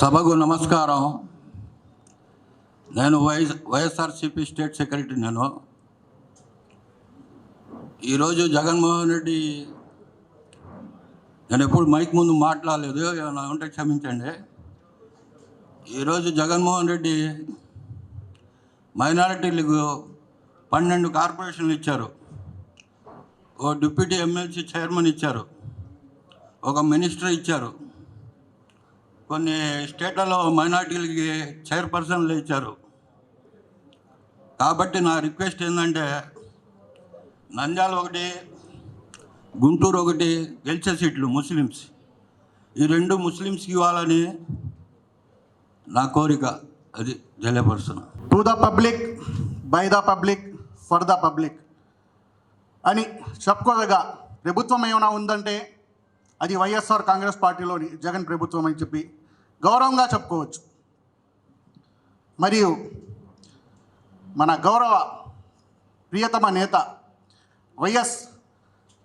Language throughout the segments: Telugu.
సభకు నమస్కారం. నేను వైఎస్ వైఎస్ఆర్సిపి స్టేట్ సెక్రటరీ నేను. ఈరోజు జగన్మోహన్ రెడ్డి నేను ఎప్పుడు మైక్ ముందు మాట్లాడలేదు ఏమైనా ఉంటే క్షమించండి. ఈరోజు జగన్మోహన్ రెడ్డి మైనారిటీలకు పన్నెండు కార్పొరేషన్లు ఇచ్చారు. ఓ డిప్యూటీ ఎమ్మెల్సీ చైర్మన్ ఇచ్చారు. ఒక మినిస్టర్ ఇచ్చారు. కొన్ని స్టేట్లలో మైనార్టీలకి చైర్పర్సన్లు ఇచ్చారు. కాబట్టి నా రిక్వెస్ట్ ఏంటంటే నంద్యాల ఒకటి గుంటూరు ఒకటి గెలిచే సీట్లు ముస్లిమ్స్. ఈ రెండు ముస్లిమ్స్కి ఇవ్వాలని నా కోరిక. అది తెలియపరుస్తున్నా to the public by the public for the public అని చెప్పుకోదగా ప్రభుత్వం ఏమైనా ఉందంటే అది వైఎస్ఆర్ కాంగ్రెస్ పార్టీలోని జగన్ ప్రభుత్వం అని చెప్పి గౌరవంగా చెప్పుకోవచ్చు. మరియు మన గౌరవ ప్రియతమ నేత వైఎస్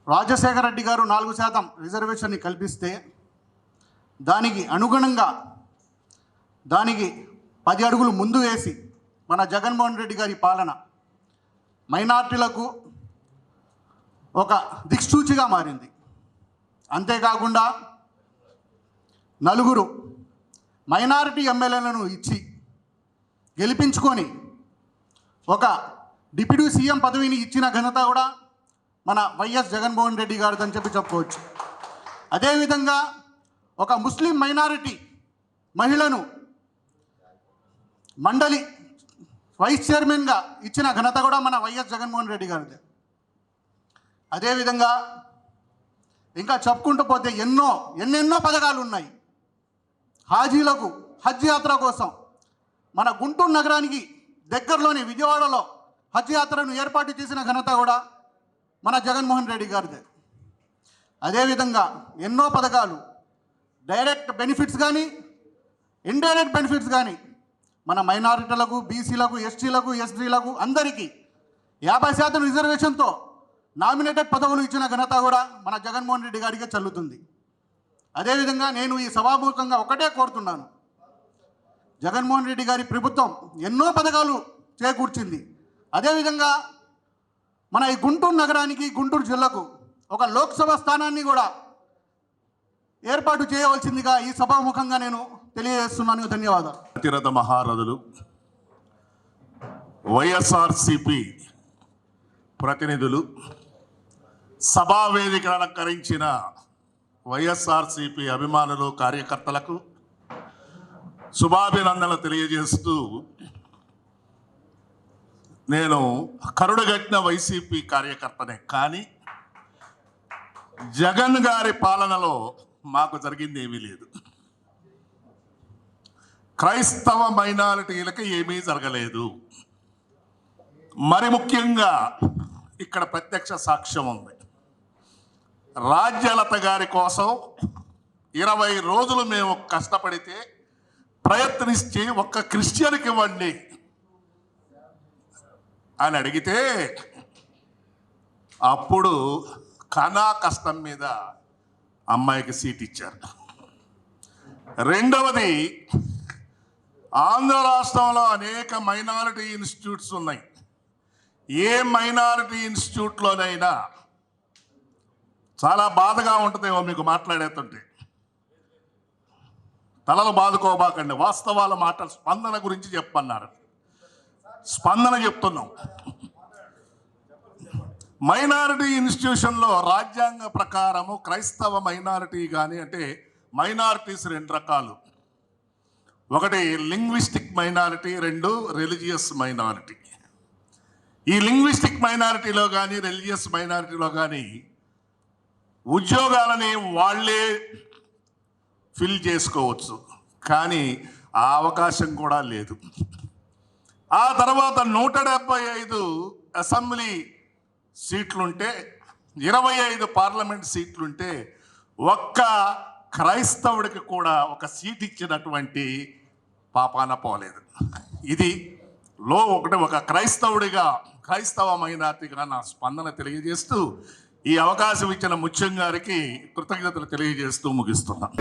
రాజశేఖర రెడ్డి గారు నాలుగు శాతం రిజర్వేషన్ని కల్పిస్తే దానికి అనుగుణంగా దానికి పది అడుగులు ముందు వేసి మన జగన్మోహన్ రెడ్డి గారి పాలన మైనార్టీలకు ఒక దిక్సూచిగా మారింది. అంతేకాకుండా నలుగురు మైనారిటీ ఎమ్మెల్యేలను ఇచ్చి గెలిపించుకొని ఒక డిప్యూటీ సీఎం పదవిని ఇచ్చిన ఘనత కూడా మన వైఎస్ జగన్మోహన్ రెడ్డి గారిదని చెప్పి చెప్పుకోవచ్చు. అదేవిధంగా ఒక ముస్లిం మైనారిటీ మహిళను మండలి వైస్ చైర్మన్గా ఇచ్చిన ఘనత కూడా మన వైఎస్ జగన్మోహన్ రెడ్డి గారిదే. అదేవిధంగా ఇంకా చెప్పుకుంటూ పోతే ఎన్నో ఎన్నెన్నో పథకాలు ఉన్నాయి. హాజీలకు హజ్ యాత్ర కోసం మన గుంటూరు నగరానికి దగ్గరలోని విజయవాడలో హజ్ యాత్రను ఏర్పాటు చేసిన ఘనత కూడా మన జగన్మోహన్ రెడ్డి గారిదే. అదేవిధంగా ఎన్నో పథకాలు డైరెక్ట్ బెనిఫిట్స్ కానీ ఇండైరెక్ట్ బెనిఫిట్స్ కానీ మన మైనారిటీలకు బీసీలకు ఎస్టీలకు ఎస్టీలకు అందరికీ యాభై శాతం రిజర్వేషన్తో నామినేటెడ్ పదవులు ఇచ్చిన ఘనత కూడా మన జగన్మోహన్ రెడ్డి గారికి చెల్లుతుంది. అదేవిధంగా నేను ఈ సభాముఖంగా ఒకటే కోరుతున్నాను. జగన్మోహన్ రెడ్డి గారి ప్రభుత్వం ఎన్నో పథకాలు చేకూర్చింది. అదేవిధంగా మన ఈ గుంటూరు నగరానికి గుంటూరు జిల్లాకు ఒక లోక్సభ స్థానాన్ని కూడా ఏర్పాటు చేయవలసిందిగా ఈ సభాముఖంగా నేను తెలియజేస్తున్నాను. ధన్యవాదాలు. అతిరథ మహారథులు వైఎస్ఆర్సిపి ప్రతినిధులు సభా వేదిక అలంకరించిన వైఎస్ఆర్సిపి అభిమానులు కార్యకర్తలకు శుభాభినందనలు తెలియజేస్తూ నేను కరుడుగట్టిన వైసీపీ కార్యకర్తనే. కానీ జగన్ గారి పాలనలో మాకు జరిగింది ఏమీ లేదు. క్రైస్తవ మైనారిటీలకు ఏమీ జరగలేదు. మరి ముఖ్యంగా ఇక్కడ ప్రత్యక్ష సాక్ష్యం ఉంది. రాజ్యలత గారి కోసం ఇరవై రోజులు మేము కష్టపడితే ప్రయత్నించి ఒక్క క్రిస్టియన్కి ఇవ్వండి అని అడిగితే అప్పుడు కనా కష్టం మీద అమ్మాయికి సీట్ ఇచ్చారు. రెండవది ఆంధ్ర రాష్ట్రంలో అనేక మైనారిటీ ఇన్స్టిట్యూట్స్ ఉన్నాయి. ఏ మైనారిటీ ఇన్స్టిట్యూట్లోనైనా చాలా బాధగా ఉంటుందేమో మీకు మాట్లాడేస్తుంటే. తలలు బాదుకోబాకండి. వాస్తవాల మాటలు స్పందన గురించి చెప్పన్నారు. స్పందన చెప్తున్నాం. మైనారిటీ ఇన్స్టిట్యూషన్లో రాజ్యాంగ ప్రకారము క్రైస్తవ మైనారిటీ కానీ అంటే మైనారిటీస్ రెండు రకాలు. ఒకటి లింగ్విస్టిక్ మైనారిటీ రెండు రిలీజియస్ మైనారిటీ. ఈ లింగ్విస్టిక్ మైనారిటీలో కానీ రిలీజియస్ మైనారిటీలో కానీ ఉద్యోగాలని వాళ్ళే ఫిల్ చేసుకోవచ్చు. కానీ ఆ అవకాశం కూడా లేదు. ఆ తర్వాత నూట డెబ్బై ఐదు అసెంబ్లీ సీట్లుంటే ఇరవై ఐదు పార్లమెంట్ సీట్లుంటే ఒక్క క్రైస్తవుడికి కూడా ఒక సీట్ ఇచ్చినటువంటి పాపాన పోలేదు. ఇది లో ఒకటి ఒక క్రైస్తవుడిగా క్రైస్తవ మైనార్టీగా నా స్పందన తెలియజేస్తూ ఈ అవకాశం ఇచ్చిన ముత్యం గారికి కృతజ్ఞతలు తెలియజేస్తూ ముగిస్తున్నాను